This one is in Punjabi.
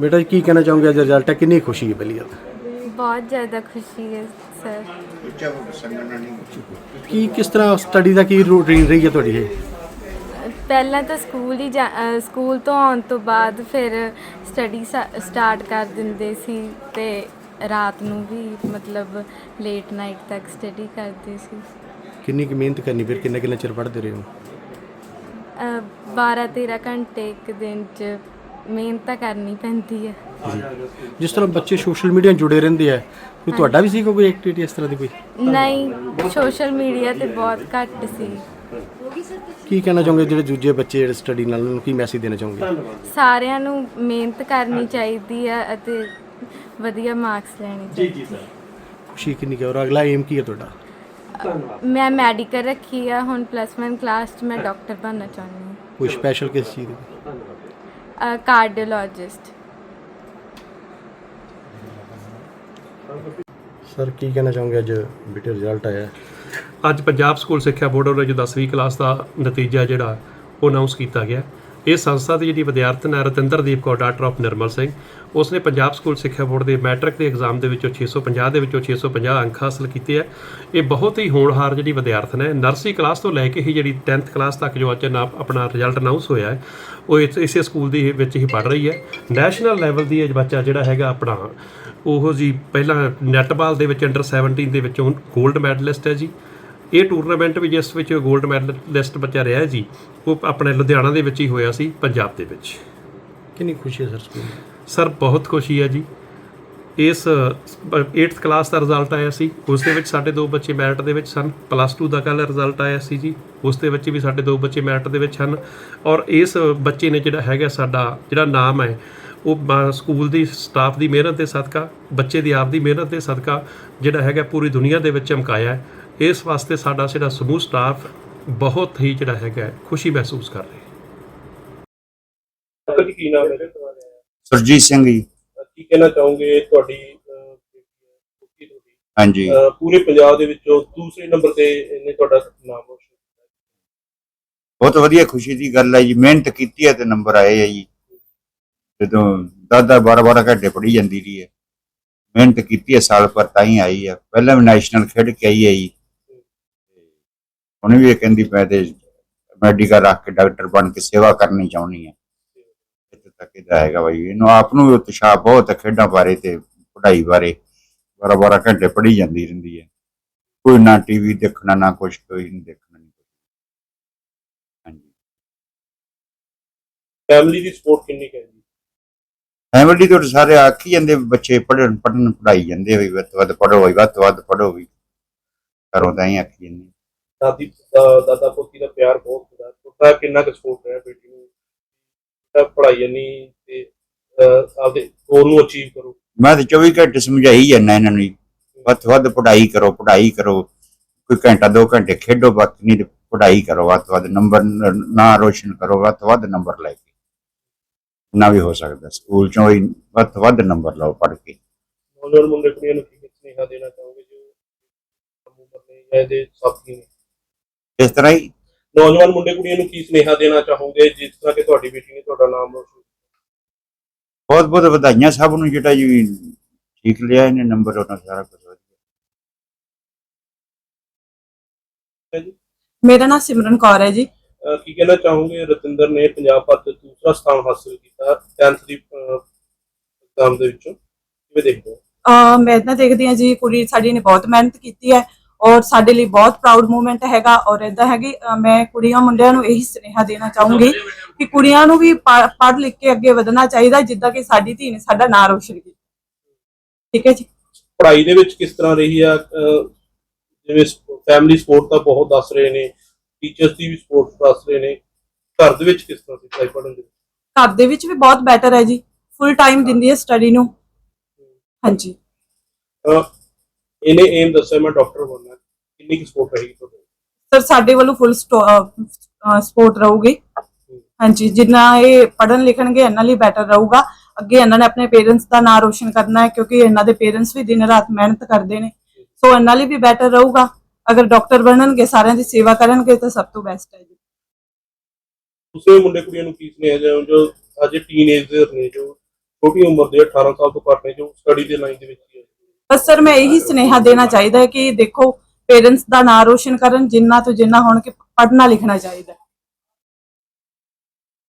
ਬੇਟਾ ਜੀ ਕੀ ਕਹਿਣਾ ਚਾਹੋਗੇ ਅੱਜ ਰਿਜ਼ਲਟ ਹੈ? ਕਿੰਨੀ ਖੁਸ਼ੀ ਹੈ ਪਹਿਲੀ ਗੱਲ? ਤਾਂ? ਬਹੁਤ ਜ਼ਿਆਦਾ ਖੁਸ਼ੀ ਹੈ ਸਰ ਕੀ ਕਿਸ ਤਰ੍ਹਾਂ ਸਟੱਡੀ ਦਾ ਕੀ ਰੂਟੀਨ ਰਹੀ ਹੈ ਤੁਹਾਡੀ ਇਹ? ਪਹਿਲਾਂ ਤਾਂ ਸਕੂਲ ਹੀ ਜਾ- ਸਕੂਲ ਤੋਂ ਆਉਣ ਤੋਂ ਬਾਅਦ ਫਿਰ ਸਟੱਡੀ ਸਟਾਰਟ ਕਰ ਦਿੰਦੇ ਸੀ ਤੇ ਰਾਤ ਨੂੰ ਵੀ ਮਤਲਬ ਲੇਟ ਨਾਈਟ ਤੱਕ ਸਟੱਡੀ ਕਰਦੇ ਸੀ। ਕਿੰਨੀ ਕੁ ਮਿਹਨਤ ਕਰਨੀ ਫਿਰ ਕਿੰਨਾ ਕਿੰਨਾ ਚਿਰ ਪੜ੍ਹਦੇ ਰਹੇ ਹੋ? 12 13 ਘੰਟੇ ਇੱਕ ਦਿਨ ਚ ਮਿਹਨਤ ਤਾਂ ਕਰਨੀ ਪੈਂਦੀ ਹੈ। ਜਿਸ ਤਰ੍ਹਾਂ ਬੱਚੇ ਸੋਸ਼ਲ ਮੀਡੀਆ ਨਾਲ ਜੁੜੇ ਰਹਿੰਦੇ ਆ ਕੋਈ ਤੁਹਾਡਾ ਵੀ ਸੀ ਕੋਈ ਐਕਟੀਵਿਟੀ ਇਸ ਤਰ੍ਹਾਂ ਦੀ ਕੋਈ? ਨਹੀਂ ਸੋਸ਼ਲ ਮੀਡੀਆ ਤੇ ਬਹੁਤ ਘੱਟ ਸੀ। ਕੀ ਕਹਿਣਾ ਚਾਹੋਗੇ ਜਿਹੜੇ ਦੂਜੇ ਬੱਚੇ ਜਿਹੜੇ ਸਟੱਡੀ ਨਾਲ ਉਹਨਾਂ ਨੂੰ ਕੀ ਮੈਸੇਜ ਦੇਣਾ ਚਾਹੋਗੇ? ਸਾਰਿਆਂ ਨੂੰ ਮਿਹਨਤ ਕਰਨੀ ਚਾਹੀਦੀ ਹੈ ਅਤੇ ਵਧੀਆ ਮਾਰਕਸ ਲੈਣੇ ਚਾਹੀਦੇ। ਖੁਸ਼ੀ ਕਿੰਨੀ ਕੁ ਹੈ ਔਰ ਅਗਲਾ ਏਮ ਕੀ ਹੈ ਤੁਹਾਡਾ? ਮੈਂ ਮੈਡੀਕਲ ਰੱਖੀ ਆ ਹੁਣ ਪਲੱਸ 1 ਕਲਾਸ 'ਚ ਮੈਂ ਡਾਕਟਰ ਬਣਨਾ ਚਾਹੁੰਦੀ ਕੋਈ ਸਪੈਸ਼ਲ ਕਿਸ ਚੀਜ਼ ਦੀ? ਹਾਂ ਕਾਰਡੀਓਲੋਜਿਸਟ ਸਰ ਕੀ ਕਹਿਣਾ ਚਾਹੋਗੇ ਅੱਜ ਬੇਟੇ ਰਿਜ਼ਲਟ ਆਇਆ? ਅੱਜ ਪੰਜਾਬ ਸਕੂਲ ਸਿੱਖਿਆ ਬੋਰਡ ਵੱਲੋਂ ਜੋ 10ਵੀਂ ਕਲਾਸ ਦਾ ਨਤੀਜਾ ਜਿਹੜਾ ਉਹ ਅਨਾਉਂਸ ਕੀਤਾ ਗਿਆ ਇਹ ਸੰਸਥਾ ਦੀ ਜਿਹੜੀ ਵਿਦਿਆਰਥਣ ਹੈ, ਰਤਿੰਦਰਦੀਪ ਕੌਰ, ਡਾਕਟਰ ਆਫ ਨਿਰਮਲ ਸਿੰਘ। ਉਸਨੇ ਪੰਜਾਬ ਸਕੂਲ ਸਿੱਖਿਆ ਬੋਰਡ ਦੇ ਮੈਟ੍ਰਿਕ ਦੇ ਐਗਜ਼ਾਮ ਦੇ ਵਿੱਚੋਂ 650 ਦੇ ਵਿੱਚੋਂ 650 ਅੰਕ ਹਾਸਲ ਕੀਤੇ ਹੈ ਇਹ ਬਹੁਤ ਹੀ ਹੋਣਹਾਰ ਜਿਹੜੀ ਵਿਦਿਆਰਥਣ ਹੈ, ਨਰਸਰੀ ਕਲਾਸ ਤੋਂ ਲੈ ਕੇ ਹੀ ਜਿਹੜੀ 10th ਕਲਾਸ ਤੱਕ ਜੋ ਅੱਜ ਨਾ ਆਪਣਾ ਰਿਜ਼ਲਟ ਅਨਾਉਂਸ ਹੋਇਆ ਹੈ, ਉਹ ਇਸੇ ਸਕੂਲ ਦੀ ਵਿੱਚ ਹੀ ਪੜ੍ਹ ਰਹੀ ਹੈ। ਨੈਸ਼ਨਲ ਲੈਵਲ ਦੀ ਇਹ ਬੱਚਾ ਜਿਹੜਾ ਹੈਗਾ ਆਪਣਾ, ਉਹ ਜੀ ਪਹਿਲਾਂ ਨੈਟਬਾਲ ਦੇ ਵਿੱਚ ਅੰਡਰ 17 ਦੇ ਵਿੱਚੋਂ 골ਡ ਮੈਡਲਿਸਟ ਹੈ ਜੀ। ਇਹ ਟੂਰਨਾਮੈਂਟ ਵੀ ਜਿਸ ਵਿੱਚ 골ਡ ਮੈਡਲਿਸਟ ਬੱਚਾ ਰਿਹਾ ਜੀ ਉਹ ਆਪਣੇ ਲੁਧਿਆਣਾ ਦੇ ਵਿੱਚ ਹੀ ਹੋਇਆ ਸੀ ਪੰਜਾਬ ਦੇ ਵਿੱਚ। ਕਿੰਨੀ ਖੁਸ਼ੀ ਹੈ ਸਰ ਸਕੂਲ? ਸਰ ਬਹੁਤ ਖੁਸ਼ੀ ਹੈ ਜੀ। ਇਸ 8th ਕਲਾਸ ਦਾ ਰਿਜ਼ਲਟ ਆਇਆ ਸੀ ਉਸ ਦੇ ਵਿੱਚ ਸਾਡੇ ਦੋ ਬੱਚੇ ਮੈਰਿਟ ਦੇ ਵਿੱਚ ਸਨ ਪਲੱਸ 2 ਦਾ ਕੱਲ੍ਹ ਰਿਜ਼ਲਟ ਆਇਆ ਸੀ ਜੀ ਉਸ ਦੇ ਵਿੱਚ ਵੀ ਸਾਡੇ ਦੋ ਬੱਚੇ ਮੈਰਿਟ ਦੇ ਵਿੱਚ ਹਨ। ਔਰ ਇਸ ਬੱਚੇ ਨੇ ਜਿਹੜਾ ਹੈਗਾ ਸਾਡਾ ਜਿਹੜਾ ਨਾਮ ਹੈ ਉਹ ਸਕੂਲ ਦੀ ਸਟਾਫ ਦੀ ਮਿਹਨਤ ਦੇ ਸਦਕਾ ਬੱਚੇ ਦੀ ਆਪ ਦੀ ਮਿਹਨਤ ਦੇ ਸਦਕਾ ਜਿਹੜਾ ਹੈਗਾ ਪੂਰੀ ਦੁਨੀਆ ਦੇ ਵਿੱਚ ਚਮਕਾਇਆ ਹੈ। ਇਸ ਵਾਸਤੇ ਸਾਡਾ ਜਿਹੜਾ ਸਮੂਹ ਸਟਾਫ ਬਹੁਤ ਹੀ ਜਿਹੜਾ ਹੈਗਾ ਖੁਸ਼ੀ ਮਹਿਸੂਸ ਕਰ ਰਿਹਾ ਹੈ। ਅੰਕਲ ਜੀ ਕੀ ਨਾਮ ਹੈ ਸੁਰਜੀਤ ਸਿੰਘ ਜੀ। ਕੀ ਕਹਿਣਾ ਚਾਹੋਗੇ ਤੁਹਾਡੀ ਅਹ, ਬੇਟੀ ਹੈ, ਤੁਹਾਡੀ? ਹਾਂਜੀ। ਪੂਰੇ ਪੰਜਾਬ ਦੇ ਵਿੱਚੋਂ ਦੂਸਰੇ ਨੰਬਰ ਤੇ ਇਹਨੇ ਤੁਹਾਡਾ ਨਾਮ ਰੋਸ਼ਨ ਕੀਤਾ। ਬਹੁਤ ਵਧੀਆ ਖੁਸ਼ੀ ਦੀ ਗੱਲ ਹੈ ਜੀ। ਮਿਹਨਤ ਕੀਤੀ ਹੈ ਤੇ ਨੰਬਰ ਆਏ ਆ ਜੀ। ਜਦੋਂ 10 12 12 ਘੰਟੇ ਪੜ੍ਹੀ ਜਾਂਦੀ ਰਹੀ ਹੈ। ਮਿਹਨਤ ਕੀਤੀ ਹੈ ਸਾਲ ਪਰ ਤਾਂ ਹੀ ਆਈ ਹੈ। ਪਹਿਲਾਂ ਵੀ ਨੈਸ਼ਨਲ ਖੇਡ ਕੇ ਆਈ ਹੈ ਜੀ। ਹੁਣ ਵੀ ਇਹ ਕਹਿੰਦੀ ਤੇ ਮੈਡੀਕਲ ਰੱਖ ਕੇ ਡਾਕਟਰ ਬਣ ਕੇ ਸੇਵਾ ਕਰਨੀ ਚਾਹੁੰਦੀ ਹੈ। ਇੱਥੇ ਤੱਕ ਇਹਦਾ ਹੈਗਾ ਬਈ। ਇਹਨੂੰ ਆਪ ਨੂੰ ਵੀ ਉਤਸ਼ਾਹ ਬਹੁਤ ਹੈ ਖੇਡਾਂ ਬਾਰੇ ਤੇ ਪੜ੍ਹਾਈ ਬਾਰੇ। 12 12 ਘੰਟੇ ਪੜ੍ਹੀ ਜਾਂਦੀ ਰਹਿੰਦੀ ਹੈ। ਕੋਈ ਨਾ ਟੀਵੀ ਦੇਖਣਾ ਨਾ ਕੁਛ ਕੋਈ ਨਹੀਂ ਦੇਖਣਾ ਨਹੀਂ ਹਾਂਜੀ। ਫੈਮਿਲੀ ਦੀ ਸਪੋਰਟ ਕਿੰਨੀ ਹੈ ਜੀ? ਫੈਮਿਲੀ ਤੋਂ ਸਾਰੇ ਆਖੀ ਜਾਂਦੇ ਬੱਚੇ ਪੜ੍ਹਨ ਪੜ੍ਹਨ ਪੜ੍ਹਾਈ ਜਾਂਦੇ ਵੀ ਵੱਧ ਵੱਧ ਪੜ੍ਹੋ ਵੀ ਵੱਧ ਪੜ੍ਹੋ ਵੀ ਘਰੋਂ ਤਾਂ ਹੀ ਆਖੀ ਜਾਂਦੇ ਦਾਦੀ ਦਾ- ਦਾਦਾ ਪੋਤੀ ਦਾ ਪਿਆਰ ਬਹੁਤ ਹੁੰਦਾ ਤੁਹਾਡਾ ਕਿੰਨਾ ਕੁ ਸਪੋਰਟ ਹੈ ਬੇਟੀ ਨੂੰ। ਤਾਂ ਪੜ੍ਹਾਈ ਨਹੀਂ ਤੇ ਅਹ, ਆਪਦੇ ਗੋਲ ਨੂੰ ਅਚੀਵ ਕਰੋ। ਮੈਂ ਤਾਂ 24 ਘੰਟੇ ਸਮਝਾਈ ਜਾਂਦਾ ਇਹਨਾਂ ਨੂੰ ਜੀ। ਵੱਧ ਤੋਂ ਵੱਧ ਪੜ੍ਹਾਈ ਕਰੋ ਪੜ੍ਹਾਈ ਕਰੋ। ਕੋਈ ਘੰਟਾ ਦੋ ਘੰਟੇ ਖੇਡੋ ਬਾਕੀ ਨਹੀਂ ਤੇ ਪੜ੍ਹਾਈ ਕਰੋ। ਵੱਧ ਤੋਂ ਵੱਧ ਨੰਬਰ ਨਾ ਰੋਸ਼ਨ ਕਰੋ ਵੱਧ ਤੋਂ ਵੱਧ ਨੰਬਰ ਲੈ ਕੇ। ਨਾ ਵੀ ਹੋ ਸਕਦਾ ਸਕੂਲ ਚੋਂ ਹੀ ਵੱਧ ਤੋਂ ਵੱਧ ਨੰਬਰ ਲਓ ਪੜ੍ਹ ਕੇ। ਨੌਜਵਾਨ ਮੁੰਡੇ ਕੁੜੀਆਂ ਨੂੰ ਕੀ ਸੁਨੇਹਾ ਦੇਣਾ ਚਾਹੋਗੇ ਜੋ ਕੰਮ ਨੇ ਜਾਂ ਇਹਦੇ ਸਾਥੀ ਨੇ? ਇਸ ਤਰ੍ਹਾਂ ਹੀ। ਨੌਜਵਾਨ ਮੁੰਡੇ ਕੁੜੀਆਂ ਨੂੰ ਕੀ ਸੁਨੇਹਾ ਦੇਣਾ ਚਾਹੋਗੇ? ਜਿਸ ਤਰ੍ਹਾਂ ਕਿ ਤੁਹਾਡੀ ਬੇਟੀ ਨੇ ਤੁਹਾਡਾ ਨਾਮ ਰੋਸ਼ਨ ਬਹੁਤ ਬਹੁਤ ਵਧਾਈਆਂ ਸਭ ਨੂੰ ਜਿਹੜਾ ਜੀ ਠੀਕ ਲਿਆ ਇਹਨੇ ਨੰਬਰ ਉਹਨਾਂ ਸਾਰਾ ਕੁਝ ਵਧੀਆ। ਕੀਤਾ ਜੀ। ਮੇਰਾ ਨਾਮ ਸਿਮਰਨ ਕੌਰ ਹੈ ਜੀ। ਅਹ ਕੀ ਕਹਿਣਾ ਚਾਹੋਗੇ? ਰਤਿੰਦਰ ਨੇ ਪੰਜਾਬ ਭਰ ਦੂਸਰਾ ਸਥਾਨ ਹਾਸਲ ਕੀਤਾ 10th ਦੀ ਐਗਜ਼ਾਮ ਦੇ ਵਿੱਚੋਂ। ਕਿਵੇਂ ਦੇਖਦੇ ਹੋ? ਅਹ ਮੈਂ ਤਾਂ ਦੇਖਦੀ ਹਾਂ ਜੀ ਕੁੜੀ ਸਾਡੀ ਨੇ ਬਹੁਤ ਮਿਹਨਤ ਕੀਤੀ ਹੈ। ਔਰ ਸਾਡੇ ਲਈ ਬਹੁਤ ਪ੍ਰਾਊਡ ਮੂਮੈਂਟ ਹੈਗਾ ਔਰ ਇਦਾਂ ਹੈਗੀ ਮੈਂ ਕੁੜੀਆਂ ਮੁੰਡਿਆਂ ਨੂੰ ਇਹੀ ਸੁਨੇਹਾ ਦੇਣਾ ਚਾਹੂੰਗੀ ਕਿ ਕੁੜੀਆਂ ਨੂੰ ਵੀ ਪੜ੍ਹ ਲਿਖ ਕੇ ਅੱਗੇ ਵਧਣਾ ਚਾਹੀਦਾ ਜਿੱਦਾਂ ਕਿ ਸਾਡੀ ਧੀ ਨੇ ਸਾਡਾ ਨਾਂ ਰੋਸ਼ਨ ਕੀਤਾ। ਠੀਕ ਹੈ ਜੀ? ਪੜ੍ਹਾਈ ਦੇ ਵਿੱਚ ਕਿਸ ਤਰ੍ਹਾਂ ਰਹੀ ਆ? ਜਿਵੇਂ ਫੈਮਿਲੀ ਸਪੋਰਟ ਤਾਂ ਬਹੁਤ ਦੱਸ ਰਹੇ ਨੇ ਟੀਚਰਸ ਦੀ ਵੀ ਸਪੋਰਟ ਦੱਸ ਰਹੇ ਨੇ। ਘਰ ਦੇ ਵਿੱਚ ਕਿਸ ਤਰ੍ਹਾਂ ਸੀ ਪੜ੍ਹਾਈ ਪੜ੍ਹਨ ਦੇ ਘਰ ਦੇ ਵਿੱਚ ਵੀ ਬਹੁਤ ਬੈਟਰ ਹੈ ਜੀ। ਫੁੱਲ ਟਾਈਮ ਦਿੰਦੀ ਹੈ ਸਟੱਡੀ ਨੂੰ। ਹਾਂਜੀ। ਇਹਨੇ ਏਮ ਦੱਸਿਆ ਮੈਂ ਡਾਕਟਰ ਬਣਨਾ ਕਿੰਨੀ ਕੁ ਸਪੋਰਟ ਰਹੇਗੀ ਤੁਹਾਡੇ ਸਰ ਸਾਡੇ ਵੱਲੋਂ ਫੁੱਲ ਸਪੋਰਟ ਰਹੂਗੀ। ਹਾਂਜੀ ਜਿੰਨਾ ਇਹ ਪੜਨ ਲਿਖਣਗੇ ਇਹਨਾਂ ਲਈ ਬੈਟਰ ਰਹੂਗਾ। ਅੱਗੇ ਇਹਨਾਂ ਨੇ ਆਪਣੇ ਪੇਰੈਂਟਸ ਦਾ ਨਾਮ ਰੋਸ਼ਨ ਕਰਨਾ ਹੈ ਕਿਉਂਕਿ ਇਹਨਾਂ ਦੇ ਪੇਰੈਂਟਸ ਵੀ ਦਿਨ ਰਾਤ ਮਿਹਨਤ ਕਰਦੇ ਨੇ। ਸੋ ਇਹਨਾਂ ਲਈ ਵੀ ਬੈਟਰ ਰਹੂਗਾ। ਅਗਰ ਡਾਕਟਰ ਬਣਨਗੇ ਸਾਰਿਆਂ ਦੀ ਸੇਵਾ ਕਰਨਗੇ ਤਾਂ ਸਭ ਤੋਂ ਬੈਸਟ ਹੈ ਜੀ। ਦੂਸਰੇ ਮੁੰਡੇ ਕੁੜੀਆਂ ਨੂੰ ਕੀ ਸੁਨੇਹਾ ਦੇਣਾ ਜੋ ਅਜੇ ਟੀਨੇਜਰ ਨੇ ਜੋ ਛੋਟੀ ਉਮਰ ਦੇ 18 ਸਾਲ ਤੋਂ ਘੱਟ ਨੇ ਜੋ ਸਟੱਡੀ ਦੇ ਲਾਈਨ ਦੇ ਵਿੱਚ ਬਸ ਸਰ, ਮੈਂ ਇਹੀ ਸੁਨੇਹਾ ਦੇਣਾ ਚਾਹੀਦਾ ਹੈ ਕਿ ਦੇਖੋ ਪੇਰੈਂਟਸ ਦਾ ਨਾਂ ਰੋਸ਼ਨ ਕਰਨ, ਜਿੰਨਾ ਤੋਂ ਜਿੰਨਾ ਹੋਣ ਕਿ ਪੜ੍ਹਨਾ ਲਿਖਣਾ ਚਾਹੀਦਾ